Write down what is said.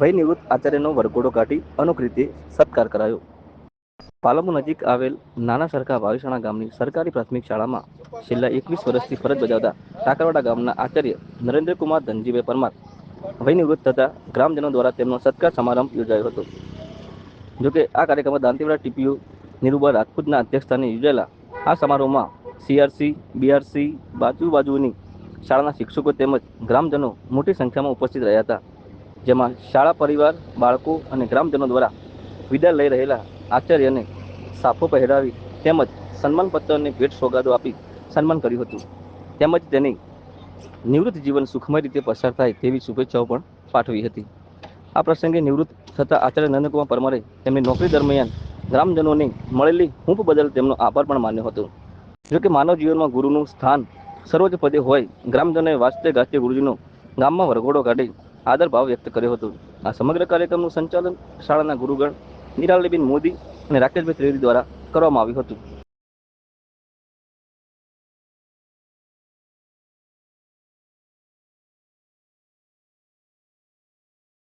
વય નિવૃત્ત આચાર્યનો વરઘોડો કાઢી અનુક રીતે સત્કાર કરાયો. પાલમુ નજીક આવેલ નાના સરખા વાવીસણા ગામની સરકારી પ્રાથમિક શાળામાં છેલ્લા એકવીસ વર્ષથી ફરજ બજાવતા ટાકરવાડા ગામના આચાર્ય નરેન્દ્રકુમાર ધનજીભાઈ પરમાર વય નિવૃત્ત થતા ગ્રામજનો દ્વારા તેમનો સત્કાર સમારંભ યોજાયો હતો. જોકે આ કાર્યક્રમમાં દાંતીવાડા ટીપીયુ નિરૂબા રાજપૂતના અધ્યક્ષસ્થાને યોજાયેલા આ સમારોહમાં સીઆરસી, બીઆરસી બાજુ બાજુની શાળાના શિક્ષકો તેમજ ગ્રામજનો મોટી સંખ્યામાં ઉપસ્થિત રહ્યા હતા. જેમાં શાળા પરિવાર, બાળકો અને ગ્રામજનો દ્વારા વિદાય લઈ રહેલા આચાર્યને સાફો પહેરાવી તેમજ સન્માનપત્ર અને ભેટ સોગાદો આપી સન્માન કર્યું હતું. તેમજ તેની નિવૃત્ત જીવન સુખમય રીતે પસાર થાય તેવી શુભેચ્છાઓ પણ પાઠવી હતી. આ પ્રસંગે નિવૃત્ત થતા આચાર્ય નંદકુમાર પરમારે તેમની નોકરી દરમિયાન ગ્રામજનોને મળેલી હૂંફ બદલ તેમનો આભાર પણ માન્યો હતો. જોકે માનવ જીવનમાં ગુરુનું સ્થાન સર્વોચ્ચ પદે હોય, ગ્રામજનોએ વાસ્તે ગાસ્તે ગુરુજીનો ગામમાં વરઘોડો કાઢી આદર ભાવ વ્યક્ત કર્યો હતો. આ સમગ્ર કાર્યક્રમનું સંચાલન શાળાના ગુરુગણ નિરાલીબેન મોદી અને રાકેશભાઈ ત્રિવેદી દ્વારા કરવામાં આવ્યું હતું.